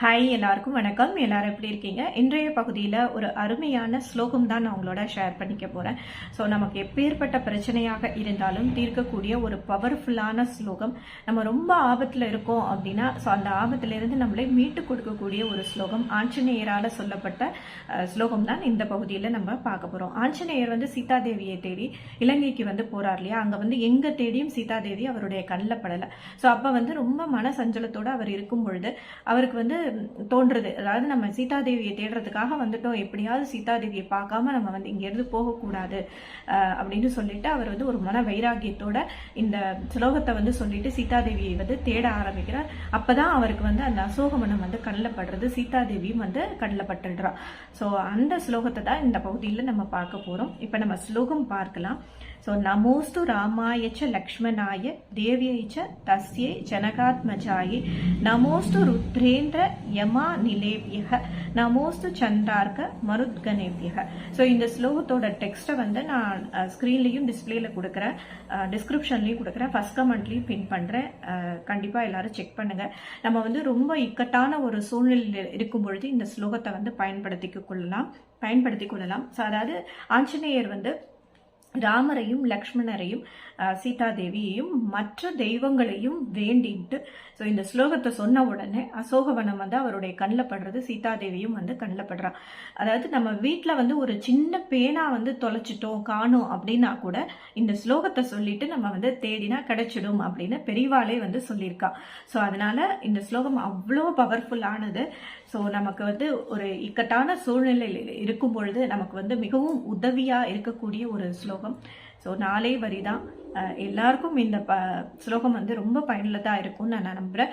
Hi எல்லாருக்கும் வணக்கம். எல்லாரும் எப்படி இருக்கீங்க? இன்றைய பகுதியில் ஒரு அருமையான ஸ்லோகம் தான் நான் உங்களோட ஷேர் பண்ணிக்க போகிறேன் ஸோ நமக்கு எப்பேற்பட்ட பிரச்சனையாக இருந்தாலும் தீர்க்கக்கூடிய ஒரு பவர்ஃபுல்லான ஸ்லோகம். நம்ம ரொம்ப ஆபத்தில் இருக்கோம் அப்படின்னா ஸோ அந்த ஆபத்திலிருந்து நம்மளை மீட்டு கொடுக்கக்கூடிய ஒரு ஸ்லோகம். ஆஞ்சநேயரால் சொல்லப்பட்ட ஸ்லோகம் தான் இந்த பகுதியில் நம்ம பார்க்க போகிறோம் ஆஞ்சநேயர் வந்து சீதாதேவியை தேடி இலங்கைக்கு வந்து போகிறார் இல்லையா? அங்கே வந்து எங்கே தேடியும் சீதாதேவி அவருடைய கண்ணில் படலை. ஸோ அப்போ வந்து ரொம்ப மன சஞ்சலத்தோடு அவர் இருக்கும் பொழுது அவருக்கு வந்து தோன்றுறது. அதாவது நம்ம சீதாதேவியை தேடுறதுக்காக வந்துட்டோம். எப்படியாவது சீதாதேவியை பார்க்காம நம்ம வந்து இங்கேருந்து போகக்கூடாது அப்படின்னு சொல்லிட்டு அவர் வந்து ஒரு மன வைராகியத்தோட இந்த ஸ்லோகத்தை வந்து சொல்லிட்டு சீதாதேவியை வந்து தேட ஆரம்பிக்கிறார். அப்பதான் அவருக்கு வந்து அந்த அசோகமனம் வந்து கண்ணில் படுறது சீதாதேவியும் வந்து கண்ணில் பட்டுடுறா. ஸோ அந்த ஸ்லோகத்தை தான் இந்த பகுதியில் நம்ம பார்க்க போறோம். இப்போ நம்ம ஸ்லோகம் பார்க்கலாம். ஸோ நமோஸ்து ராமாய ச லக்ஷ்மணாய தேவியை ச தஸ்யை ஜனகாத்மஜாயை நமோஸ்து ருத்ரேந்திர யமா நிலேபியக நமோஸ்து சந்திரார்க்க மருத்கனேபியக. ஸோ இந்த ஸ்லோகத்தோட டெக்ஸ்ட்டை வந்து நான் ஸ்க்ரீன்லேயும் டிஸ்பிளேல கொடுக்குறேன். டிஸ்கிரிப்ஷன்லேயும் கொடுக்குறேன். ஃபர்ஸ்ட் கமெண்ட்லேயும் பின் பண்ணுறேன் கண்டிப்பாக எல்லாரும் செக் பண்ணுங்க. நம்ம வந்து ரொம்ப இக்கட்டான ஒரு சூழ்நிலையில் இருக்கும் பொழுது இந்த ஸ்லோகத்தை வந்து பயன்படுத்திக்க கொள்ளலாம் பயன்படுத்தி கொள்ளலாம். ஸோ அதாவது ஆஞ்சநேயர் வந்து ராமரையும் லக்ஷ்மணரையும் சீதாதேவியையும் மற்ற தெய்வங்களையும் வேண்டிட்டு ஸோ இந்த ஸ்லோகத்தை சொன்ன உடனே அசோகவனம் வந்து அவருடைய கண்ணில் படுறது சீதாதேவியும் வந்து கண்ணில் படுறா. அதாவது நம்ம வீட்டில் வந்து ஒரு சின்ன பேனா வந்து தொலைச்சிட்டோம் காணோம் அப்படின்னா கூட இந்த ஸ்லோகத்தை சொல்லிட்டு நம்ம வந்து தேடினா கிடைச்சிடும் அப்படின்னு பெரியவாளே வந்து சொல்லியிருக்கா. ஸோ அதனால இந்த ஸ்லோகம் அவ்வளோ பவர்ஃபுல்லானது ஸோ நமக்கு வந்து ஒரு இக்கட்டான சூழ்நிலையில் இருக்கும் பொழுது நமக்கு வந்து மிகவும் உதவியாக இருக்கக்கூடிய ஒரு ஸ்லோகம். ஸோ நாலே வரி தான் எல்லாருக்கும் இந்த ப ஸ்லோகம் வந்து ரொம்ப பயனுள்ளதாக இருக்கும்னு நான் நம்புகிறேன்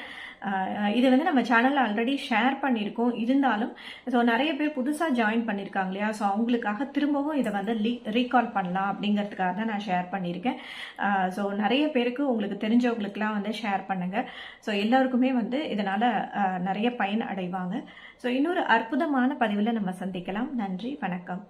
இது வந்து நம்ம சேனலில் ஆல்ரெடி ஷேர் பண்ணியிருக்கோம். இருந்தாலும் ஸோ நிறைய பேர் புதுசாக ஜாயின் பண்ணியிருக்காங்க இல்லையா? ஸோ அவங்களுக்காக திரும்பவும் இதை வந்து லீ ரீகால் பண்ணலாம் அப்படிங்கிறதுக்காக தான் நான் ஷேர் பண்ணியிருக்கேன். ஸோ நிறைய பேருக்கு உங்களுக்கு தெரிஞ்சவங்களுக்குலாம் வந்து ஷேர் பண்ணுங்கள் ஸோ எல்லாருக்குமே வந்து இதனால் நிறைய பயன் அடைவாங்க. ஸோ இன்னொரு அற்புதமான பதிவில் நம்ம சந்திக்கலாம். நன்றி வணக்கம்.